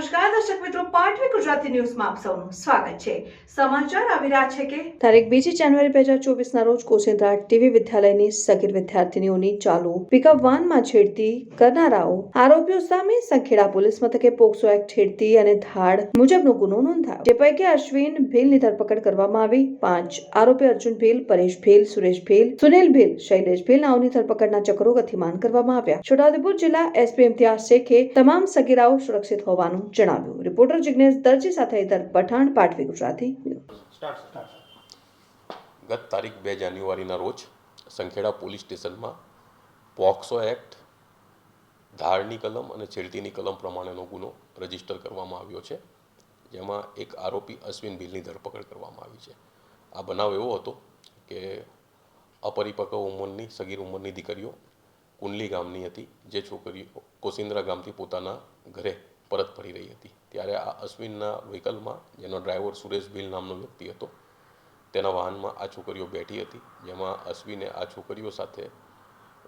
નમસ્કાર, દર્શક મિત્રો જે પૈકી અશ્વિન ભીલની ધરપકડ કરવામાં આવી. પાંચ આરોપી અર્જુન ભીલ, પરેશ ભીલ, સુરેશ ભીલ, સુનિલ ભીલ, શૈલેષ ભીલ નાઓની ધરપકડના ચક્રો ગતિમાન કરવામાં આવ્યા. છોટાઉદેપુર જિલ્લા એસપી ઇમ્તિયાઝ શેખે તમામ સગીરાઓ સુરક્ષિત હોવાનું જણાવ્યું. રિપોર્ટર જિજ્ઞેશ દરજી સાથે ઇતર પઠાણ પાટવી ગુજરાતી ન્યૂઝ. ગત તારીખ બે જાન્યુઆરીના રોજ સંખેડા પોલીસ સ્ટેશનમાં પોક્સો એક્ટ ધારની કલમ અને છેડતીની કલમ પ્રમાણેનો ગુનો રજિસ્ટર કરવામાં આવ્યો છે જેમાં એક આરોપી અશ્વિન ભીલની ધરપકડ કરવામાં આવી છે. આ બનાવ એવો હતો કે અપરિપક્વ ઉંમરની સગીર ઉંમરની દીકરીઓ કુંડલી ગામની હતી જે છોકરીઓ કોસિન્દ્રા ગામથી પોતાના ઘરે પરત ફરી રહી હતી. ત્યારે આ અશ્વિનના વ્હીકલમાં, જેનો ડ્રાઈવર સુરેશ ભીલ નામનો વ્યક્તિ હતો, તેના વાહનમાં આ છોકરીઓ બેઠી હતી. જેમાં અશ્વિને આ છોકરીઓ સાથે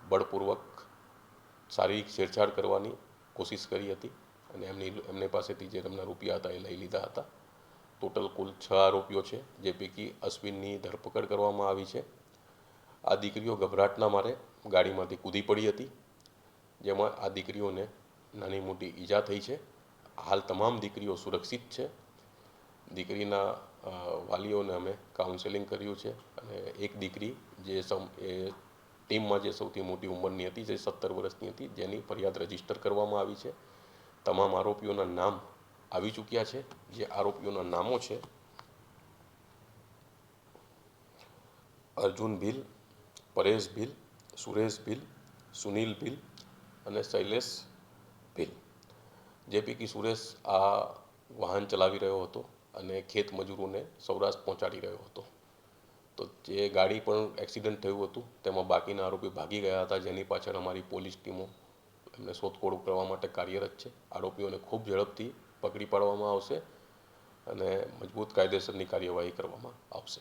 બળપૂર્વક શારીરિક છેડછાડ કરવાની કોશિશ કરી હતી અને એમની એમની પાસેથી જે તેમના રૂપિયા હતા એ લઈ લીધા હતા. ટોટલ કુલ છ આરોપીઓ છે, જે પૈકી અશ્વિનની ધરપકડ કરવામાં આવી છે. આ દીકરીઓ ગભરાટના મારે ગાડીમાંથી કૂદી પડી હતી, જેમાં આ દીકરીઓને નાની મોટી ઈજા થઈ છે. હાલ તમામ દીકરીઓ સુરક્ષિત છે. દીકરીના વાલીઓને અમે કાઉન્સેલિંગ કર્યું છે અને એક દીકરી જે સમ, એ ટીમમાં જે સૌથી મોટી ઉંમરની હતી, જે સત્તર વર્ષની હતી, જેની ફરિયાદ રજિસ્ટર કરવામાં આવી છે. તમામ આરોપીઓના નામ આવી ચૂક્યા છે. જે આરોપીઓના નામો છે, અર્જુન ભીલ, પરેશ ભીલ, સુરેશ ભીલ, સુનિલ ભીલ અને શૈલેષ ભીલ જે પૈકી સુરેશ આ વાહન ચલાવી રહ્યો હતો અને ખેત મજૂરોને સૌરાષ્ટ્ર પહોંચાડી રહ્યો હતો. તો જે ગાડી પણ એક્સિડન્ટ થયું હતું, તેમાં બાકીના આરોપી ભાગી ગયા હતા, જેની પાછળ અમારી પોલીસ ટીમો એમને શોધખોળ કરવા માટે કાર્યરત છે. આરોપીઓને ખૂબ ઝડપથી પકડી પાડવામાં આવશે અને મજબૂત કાયદેસરની કાર્યવાહી કરવામાં આવશે.